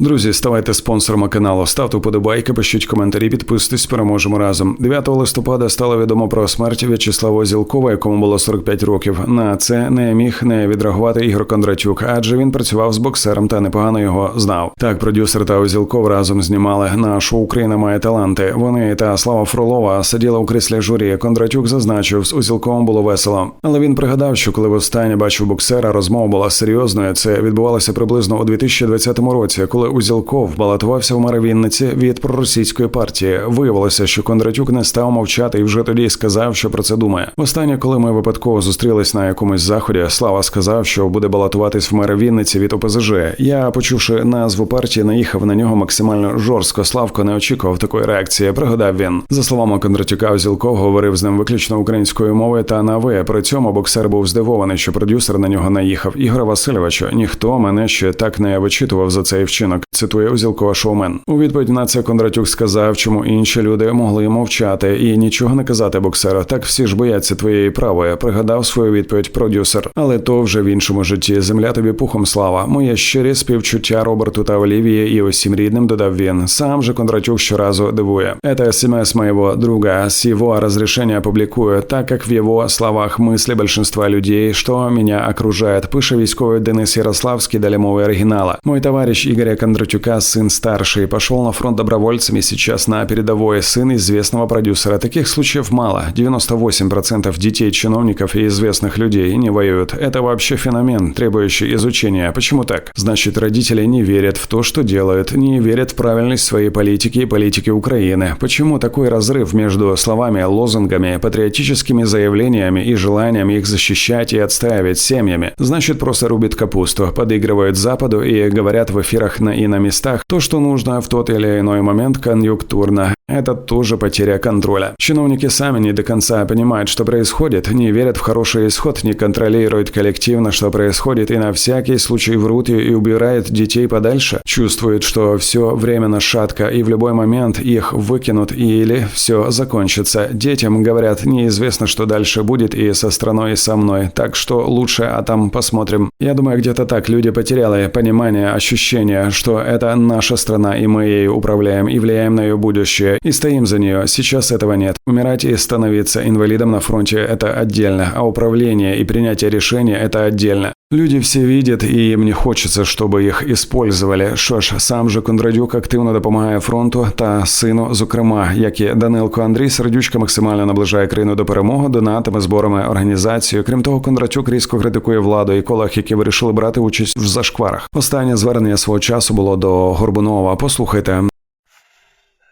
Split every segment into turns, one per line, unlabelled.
Друзі, ставайте спонсорами каналу, ставте вподобайки, пишіть коментарі, підписуйтесь, переможемо разом. 9 листопада стало відомо про смерть В'ячеслава Зілкова, якому було 45 років. На це не міг не відреагувати Ігор Кондратюк, адже він працював з боксером та непогано його знав. Так, продюсер та Озілков разом знімали на шоу Україна має таланти. Вони та Слава Фролова сиділи у кріслі журі. Кондратюк зазначив, з Озілковим було весело. Але він пригадав, що коли востаннє бачив боксера, розмова була серйозною. Це відбувалося приблизно у 2020 році, коли Узілков балотувався в мери Вінниці від проросійської партії. Виявилося, що Кондратюк не став мовчати і вже тоді сказав, що про це думає. Останнє, коли ми випадково зустрілись на якомусь заході, Слава сказав, що буде балотуватись в мери Вінниці від ОПЗЖ. Я, почувши назву партії, наїхав на нього максимально жорстко. Славко не очікував такої реакції. Пригадав він. За словами Кондратюка, Озілков говорив з ним виключно українською мовою та на ви. При цьому боксер був здивований, що продюсер на нього наїхав. Ігор Васильовичу, ніхто мене ще так не вичитував за цей вчинок. Цитує Озілкова шоумен. У відповідь на це Кондратюк сказав, чому інші люди могли мовчати і нічого не казати боксеру. Так всі ж бояться твоєї правої. Пригадав свою відповідь продюсер. Але то вже в іншому житті. Земля тобі пухом слава. Моє щирі співчуття Роберту та Олівії і усім рідним додав він. Сам же Кондратюк щоразу дивує. Это СМС моего друга. С его разрешения публикую, так как в его словах мысли большинства людей, что меня окружает. Пише військовий Денис Ярославский, далі мови оригінала. Мой товарищ Игоря Кондратюка, сын старший, пошел на фронт добровольцем и сейчас на передовой, сын известного продюсера. Таких случаев мало. 98% детей чиновников и известных людей не воюют. Это вообще феномен, требующий изучения. Почему так? Значит, родители не верят в то, что делают, не верят в правильность своей политики и политики Украины. Почему такой разрыв между словами, лозунгами, патриотическими заявлениями и желанием их защищать и отстаивать семьями? Значит, просто рубит капусту, подыгрывают Западу и говорят в эфирах на, и на местах то, что нужно в тот или иной момент конъюнктурно. Это тоже потеря контроля. Чиновники сами не до конца понимают, что происходит, не верят в хороший исход, не контролируют коллективно, что происходит, и на всякий случай врут и, убирают детей подальше. Чувствуют, что все временно шатко, и в любой момент их выкинут или все закончится. Детям говорят, неизвестно, что дальше будет и со страной, и со мной, так что лучше, а там посмотрим. Я думаю, где-то так люди потеряли понимание, ощущение, что это наша страна, и мы ею управляем, и влияем на ее будущее, и стоим за нее. Сейчас этого нет. Умирать и становиться инвалидом на фронте – это отдельно, а управление и принятие решения – это отдельно. Люди все видят, і їм не хочеться, щоб їх іспользували. Що ж, сам же Кондрадюк активно допомагає фронту та сину, зокрема, як і Данилко Андрій Сердючка максимально наближає країну до перемоги, донатами, зборами, організацією. Крім того, Кондратюк різко критикує владу і колег, які вирішили брати участь в зашкварах. Останнє звернення свого часу було до Горбунова. Послухайте.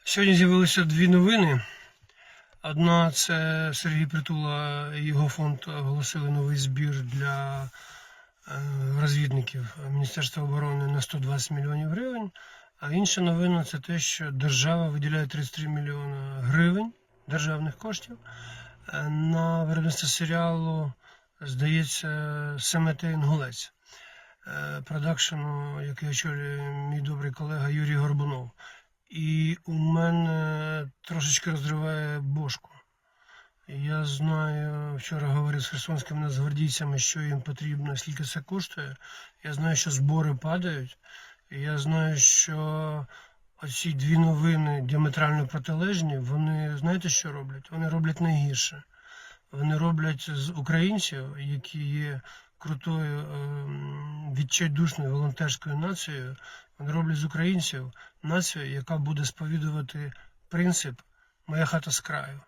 Сьогодні з'явилися дві новини. Одна це Сергій Притула його фонд оголосили новий збір для розвідників Міністерства оборони на 120 мільйонів гривень. А інша новина це те, що держава виділяє 33 мільйони гривень державних коштів е, на виробництво серіалу, здається, Семете Інгулець е, продакшену, який очолює мій добрий колега Юрій Горбунов. І у мене трошечки розриває бошку. Я знаю, вчора говорив з херсонськими нацгвардійцями, що їм потрібно, скільки це коштує. Я знаю, що збори падають. Я знаю, що оці дві новини діаметрально протилежні, вони знаєте, що роблять? Вони роблять найгірше. Вони роблять з українців, які є крутою ем, відчайдушною волонтерською нацією, вони роблять з українців націю, яка буде сповідувати принцип Моя хата з краю.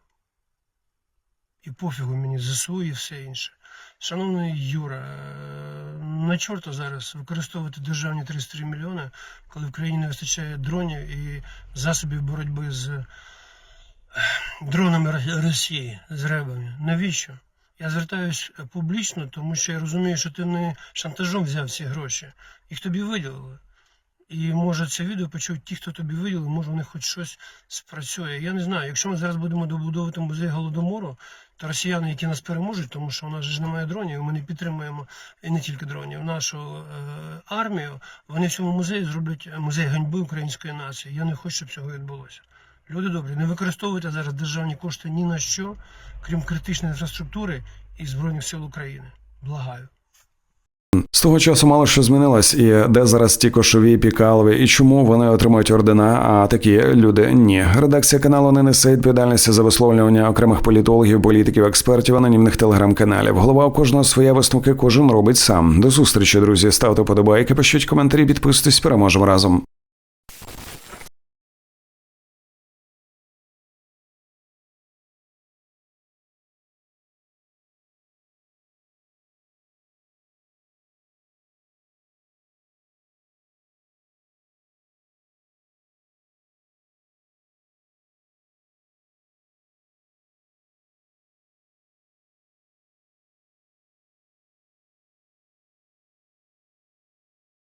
І пофігу мені ЗСУ і все інше. Шановний Юра, е, на чорта зараз використовувати державні 33 мільйони, коли в країні не вистачає дронів і засобів боротьби з е, дронами Росії, з ребами. Навіщо? Я звертаюсь публічно, тому що я розумію, що ти не шантажом взяв ці гроші. Їх тобі виділили. І може це відео почують ті, хто тобі виділив, може них хоч щось спрацює. Я не знаю, якщо ми зараз будемо добудовувати музей голодомору, росіяни, які нас переможуть, тому що у нас ж немає дронів, ми не підтримуємо і не тільки дронів, нашу е, армію, вони в цьому музеї зроблять музей ганьби української нації. Я не хочу, щоб цього відбулося. Люди добрі, не використовуйте зараз державні кошти ні на що, крім критичної інфраструктури і Збройних сил України. Благаю.
З того часу мало що змінилось, і де зараз ті кошові, пікалові, і чому вони отримують ордена, а такі люди ні. Редакція каналу не несе відповідальності за висловлювання окремих політологів, політиків, експертів, анонімних телеграм-каналів. Голова у кожного своя висновки, кожен робить сам. До зустрічі, друзі. Ставте подобайки, пишіть коментарі, підписуйтесь, переможемо разом.